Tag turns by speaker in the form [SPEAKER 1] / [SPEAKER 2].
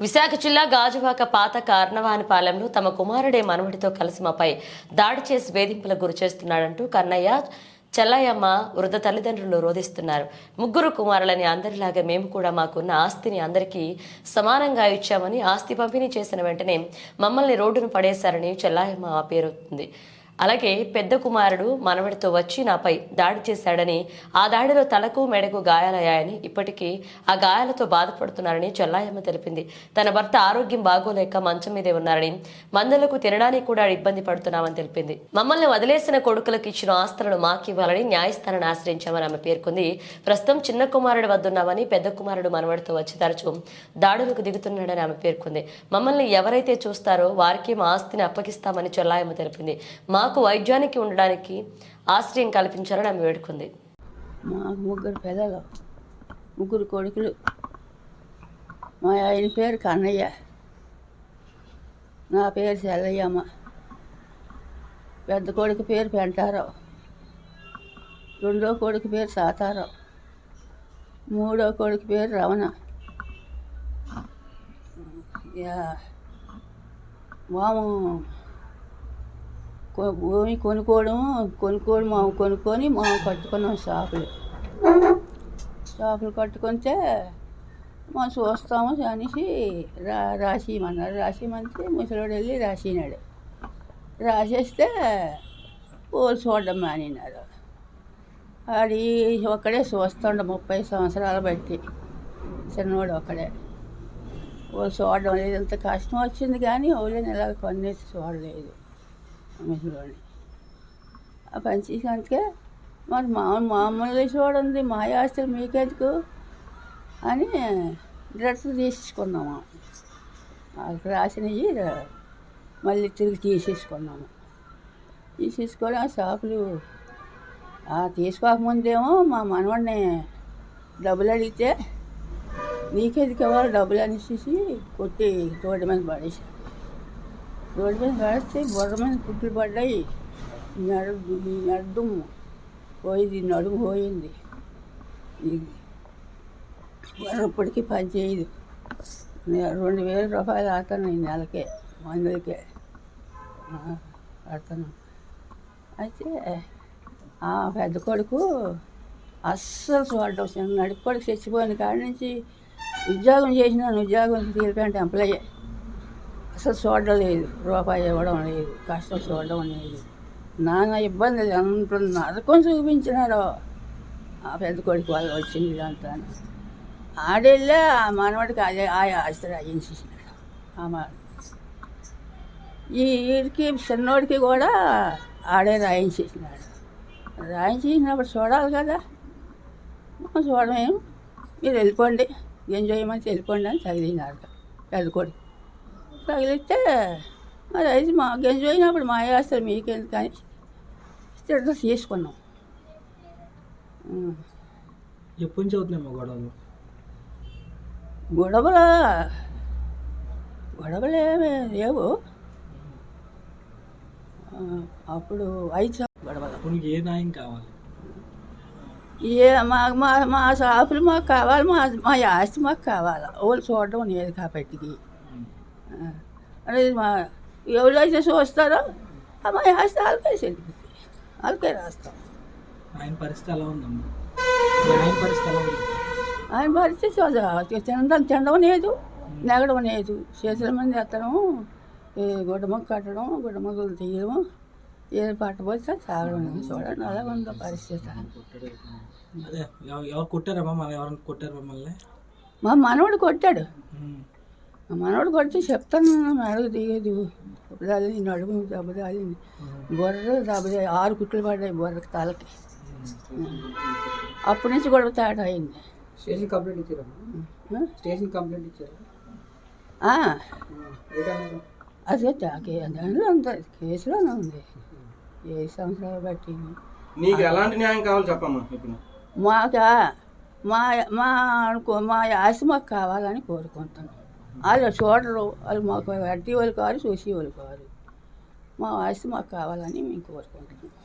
[SPEAKER 1] విశాఖ జిల్లా గాజువాక పాత కార్నవానిపాలెంలో తమ కుమారుడే మనవడితో కలిసి మాపై దాడి చేసి వేధింపులకు గురి చేస్తున్నాడంటూ కన్నయ్య చెల్లయ్యమ్మ వృద్ధ తల్లిదండ్రులు రోధిస్తున్నారు. ముగ్గురు కుమారులని అందరిలాగా మేము కూడా మాకున్న ఆస్తిని అందరికీ సమానంగా ఇచ్చామని ఆస్తి పంపిణీ చేసిన వెంటనే మమ్మల్ని రోడ్డును పడేశారని చెల్లాయమ్మ పేరుతుంది అలాగే పెద్ద కుమారుడు మనవడితో వచ్చి నాపై దాడి చేశాడని ఆ దాడిలో తలకు మెడకు గాయాలయ్యాయని ఇప్పటికీ ఆ గాయాలతో బాధపడుతున్నారని చెల్లాయమ్మ తెలిపింది. తన భర్త ఆరోగ్యం బాగోలేక మంచం మీదే ఉన్నారని మందులకు తినడానికి కూడా ఇబ్బంది పడుతున్నామని తెలిపింది. మమ్మల్ని వదిలేసిన కొడుకులకు ఇచ్చిన ఆస్తులను మాకివ్వాలని న్యాయస్థానాన్ని ఆశ్రయించామని ఆమె పేర్కొంది. ప్రస్తుతం చిన్న కుమారుడు వద్దున్నామని పెద్ద కుమారుడు మనవడితో వచ్చి తరచూ దాడులకు దిగుతున్నాడని ఆమె పేర్కొంది. మమ్మల్ని ఎవరైతే చూస్తారో వారికి మా ఆస్తిని అప్పగిస్తామని చెల్లాయమ్మ తెలిపింది. మా మాకు వైద్యానికి ఉండడానికి ఆశ్రయం కల్పించాలని ఆమె వేడుకుంది.
[SPEAKER 2] మా ముగ్గురు పిల్లలు ముగ్గురు కొడుకులు మా ఆయన పేరు కన్నయ్య నా పేరు చెల్లయ్యమ్మ పెద్ద కొడుకు పేరు పెంటారావు రెండో కొడుకు పేరు సాతారావు మూడో కొడుకు పేరు రమణ. యా, మాము భూమి కొనుక్కోవడం కొనుక్కోవడం మా కొనుక్కొని మా కట్టుకున్నాం షాపులు. షాపులు కట్టుకుంటే మా చూస్తాము అనేసి రా రాసిమన్నారు రాసిమంటే ముసలోడు వెళ్ళి రాసినాడు. రాసేస్తే పూలు చూడడం మానినారు అది ఒక్కడే చూస్తుండ ముప్పై సంవత్సరాలు బట్టి. చిన్నవాడు ఒక్కడే. వాళ్ళు చూడడం లేదు ఎంత కష్టం వచ్చింది కానీ ఓళ్ళని ఇలా కొన్నేసి చూడలేదు. ముసలోని ఆ పని చేసినందుకే మరి మా మామూలుగా చూడండి మా ఆస్తులు మీకెందుకు అని డ్రెస్ తీసేసుకున్నాము. వాళ్ళకి రాసినవి మళ్ళీ తిరిగి తీసేసుకున్నాము. తీసేసుకొని ఆ షాపులు ఆ తీసుకోకముందేమో మా మనవాడిని డబ్బులు అడిగితే నీకెందుకు ఇవ్వాలి డబ్బులు అనేసి కొట్టి తోట మీద పడేసారు రోడ్డు మీద పడేస్తే బుర్ర మీద పుట్లు పడ్డాయి నడు నడుము పోయింది నడుము పోయింది. ఇది ఇప్పటికీ పని చేయదు. నేను రెండు వేల రూపాయలు ఆడతాను ఈ నెలకే మందులకే. ఆడతాను. అయితే ఆ పెద్ద కొడుకు అస్సలు చూడటం చిన్న నడుపు కొడుకు చచ్చిపోయిన కాడి నుంచి ఉద్యోగం చేసినాను ఉద్యోగం తీరికంటే ఎంప్లాయే అసలు చూడలేదు రూపాయి ఇవ్వడం లేదు. కష్టం చూడడం లేదు. నాన్న ఇబ్బంది ఎంత నరకం చూపించినారు ఆ పెద్ద కొడుకు వాళ్ళు వచ్చింది ఇదంతా ఆడెళ్ళే ఆ మనవాడికి అదే ఆ ఆస్తి రాయించేసినాడు ఆ మా ఈ వీడికి చిన్నోడికి కూడా ఆడే రాయించేసినాడు రాయించేసినప్పుడు చూడాలి కదా. చూడమేం? మీరు వెళ్ళిపోండి. ఎంజాయ్ చేయమని వెళ్ళిపోండి అని తగిలినాడు పెద్ద కొడుకు. తగిలిస్తే మరి అయితే మాకు ఎంజాయ్ అయినప్పుడు మా ఆస్తులు మీకెందుకు అని తిట్టలు తీసుకున్నాం.
[SPEAKER 3] ఎప్పటి నుంచి అవుతున్నాయి గొడవలు?
[SPEAKER 2] గొడవలు? గొడవలు ఏమీ లేవు. అప్పుడు ఐదు గొడవలు.
[SPEAKER 3] ఏ న్యాయం కావాలి?
[SPEAKER 2] ఏ మా మా మా షాపులు మాకు కావాలి మా మా ఆస్తి మాకు కావాలి? వాళ్ళు చూడడం లేదు కాబట్టి. అనేది మా ఎవరైతే చూస్తారో మా ఆస్తి వాళ్ళకే చెల్లిపోతుంది వాళ్ళకే రాస్తాం.
[SPEAKER 3] ఆయన పరిస్థితి ఎలా ఉందమ్మా? ఆయన పరిస్థితి ఎలా ఉంది?
[SPEAKER 2] ఆయన పరిస్థితి తినడం తినడం లేదు నెగడం లేదు. చేతుల మంది ఎత్తడం గుడ్డమొక్క కట్టడం గుడ్డమొక్కలు తీయడం ఏది పట్టబోతే తాగడం లేదు. చూడండి అలా ఉందో పరిస్థితి.
[SPEAKER 3] ఎవరు కొట్టారమ్మా? మన ఎవరైనా కొట్టారు మమ్మల్ని?
[SPEAKER 2] మా మనవడు కొట్టాడు.
[SPEAKER 3] ఉమ్.
[SPEAKER 2] మా మనవడు కొడితే చెప్తాను మెడకు దిగదు దెబ్బతాలింది నడుము దెబ్బతాలింది బుర్ర దెబ్బ ఆరు కుట్లు పడ్డాయి బుర్రకి తలకి. అప్పటి నుంచి గొడవ తేడా అయింది.
[SPEAKER 4] స్టేషన్ కంప్లైంట్ ఇచ్చారమ్మా
[SPEAKER 2] ఆ?
[SPEAKER 4] స్టేషన్ కంప్లైంట్ ఇచ్చారు?
[SPEAKER 2] అదే తాకే దానిలో ఉంది కేసులోనే ఉంది. ఏ సంవత్సరాలు బట్టి
[SPEAKER 5] నీకు ఎలాంటి న్యాయం కావాలి చెప్పమ్మా
[SPEAKER 2] మాకా మా మా అనుకో- మా ఆస్తి మాకు కావాలని కోరుకుంటున్నాం. వాళ్ళు చూడరు. వాళ్ళు మాకు అడ్డి వాళ్ళు కారు చూసి వాళ్ళు కారు. మా ఆస్తి మాకు కావాలని మేము కోరుకుంటున్నాం.